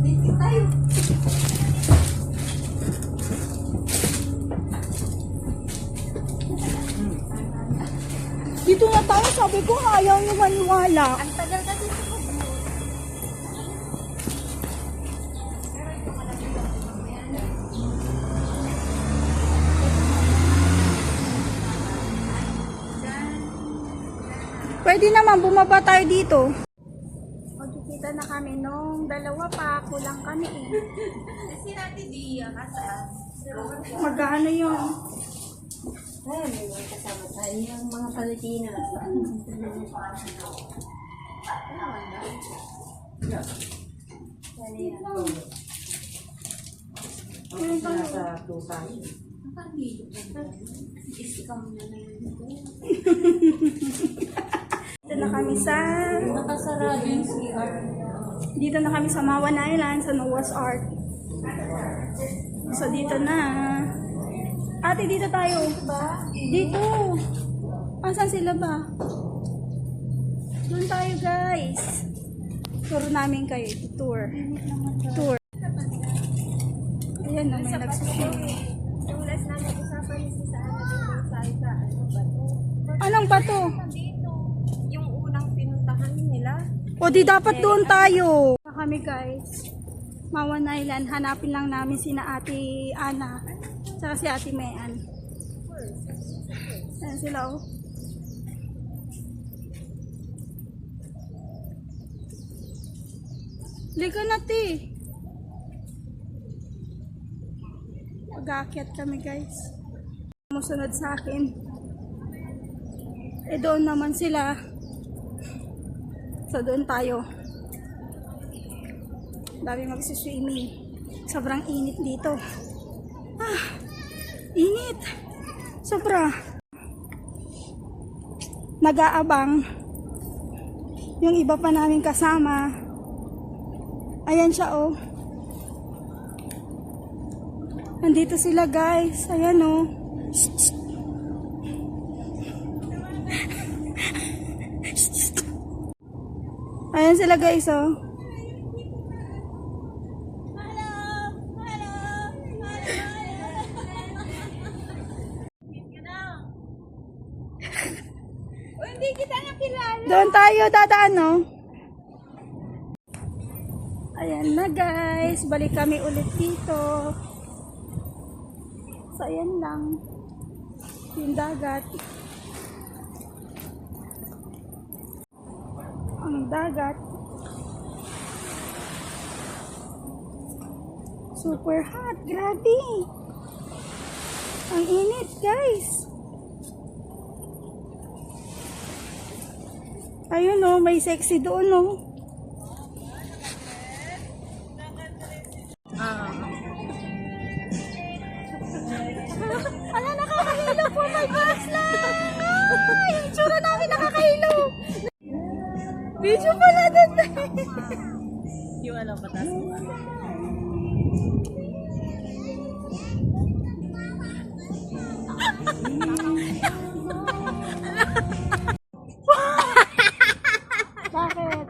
Dito tayo. Dito na tayo, sabi ko, ayaw niyo maniwala. Ang tagal kasi sa Pwede naman, bumaba tayo dito. Magkikita na kami nung dalawa pa, kulang kami eh. Si Ate Dia, kasaan? Magkano yun? Ay, may mga kasama tayo. Yung mga Pilipinas. Nasa 2,000. Dito na kami sa... Nakasarado yung CR. Dito na kami sa Mawan Island, sa Noah's Ark. So, dito na. Ate, dito tayo. Dito. Asan sila ba? Doon tayo, guys. Tour namin kayo. Tour. Tour. Ayan na, may nagsuswimming. Yung last na nag-usapan ni si Sana dito sa isa, ano ba to? Anong bato? Dito, yung unang pinuntahan nila. O di dapat doon tayo. Kami guys. Mawan Island. Hanapin lang namin sina Ate Ana. Tsaka si Ate Mayan. Ayan sila oh. Liga na ti. Mag-aakyat kami guys. Musunod sa akin. Eh doon naman sila. So doon tayo. Dami magsiswimming. Sobrang init dito. Ah, init. Sobra. Nag-aabang. Yung iba pa namin kasama. Ayan siya oh. Nandito sila guys. Ayan oh. Shh, shh. Ayan sila guys oh. hindi kita nakilala. Doon tayo dadaan, no? Ayan na guys, balik kami ulit dito. So ayan lang. Yung dagat. Dagat. Super hot, grabe. Ang init guys. Ayun oh, may sexy doon oh. Video pala doon Yung ano, patas mo. Bakit?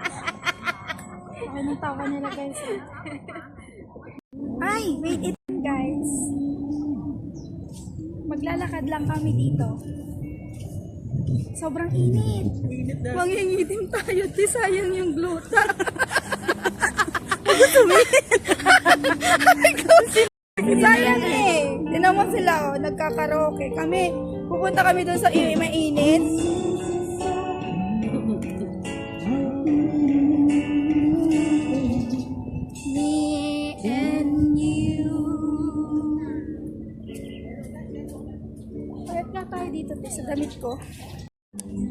Tawa nila guys. Ay, wait it guys. Maglalakad lang kami dito. Sobrang init. Mangingitim tayo. Di sayang yung gluta. Huwag tumingin. sayang eh. Tinan mo sila oh, nagkakaroke. Kami, pupunta kami doon sa i- mainit. Me and you. Payat nga tayo dito sa damit ko. Thank you.